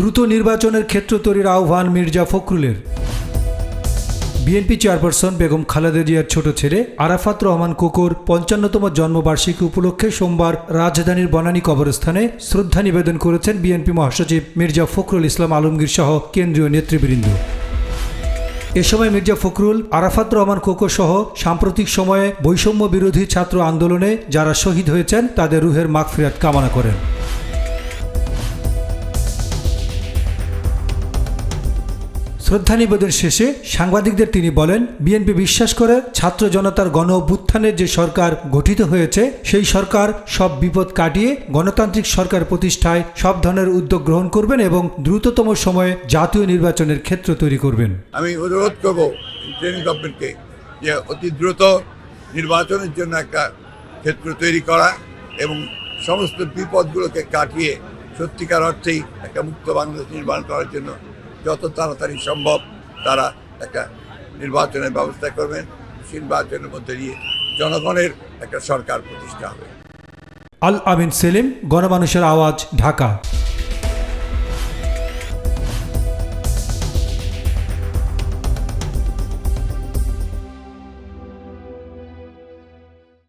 দ্রুত নির্বাচনের ক্ষেত্র তৈরির আহ্বান মির্জা ফখরুলের। বিএনপি চেয়ারপারসন বেগম খালেদা জিয়ার ছোট ছেলে আরাফাত রহমান কোকর পঞ্চান্নতম জন্মবার্ষিকী উপলক্ষে সোমবার রাজধানীর বনানী কবরস্থানে শ্রদ্ধা নিবেদন করেছেন বিএনপি মহাসচিব মির্জা ফখরুল ইসলাম আলমগীর সহ কেন্দ্রীয় নেতৃবৃন্দ। এ সময় মির্জা ফখরুল, আরাফাত রহমান কোকো সহ সাম্প্রতিক সময়ে বৈষম্য বিরোধী ছাত্র আন্দোলনে যারা শহীদ হয়েছেন তাদের রুহের মাগফিরাত কামনা করেন। শ্রদ্ধা নিবেদন শেষে সাংবাদিকদের তিনি বলেন, বিএনপি বিশ্বাস করে ছাত্র জনতার গণ অভ্যুত্থানের যে সরকার গঠিত হয়েছে, সেই সরকার সব বিপদ কাটিয়ে গণতান্ত্রিক সরকার প্রতিষ্ঠায় সব ধরনের উদ্যোগ গ্রহণ করবেন এবং দ্রুততম সময়ে জাতীয় নির্বাচনের ক্ষেত্র তৈরি করবেন। আমি অনুরোধ করব গভর্নমেন্টকে যে অতি দ্রুত নির্বাচনের জন্য একটা ক্ষেত্র তৈরি করা এবং সমস্ত বিপদগুলোকে কাটিয়ে সত্যিকার অর্থেই একটা মুক্ত বাংলাদেশ নির্মাণ করার জন্য যত তাড়াতাড়ি সম্ভব তারা একটা নির্বাচনের ব্যবস্থা করবেন, নির্বাচনের মধ্যে দিয়ে জনগণের একটা সরকার প্রতিষ্ঠা হবে। আল আমিন সেলিম, গণমানুষের আওয়াজ, ঢাকা।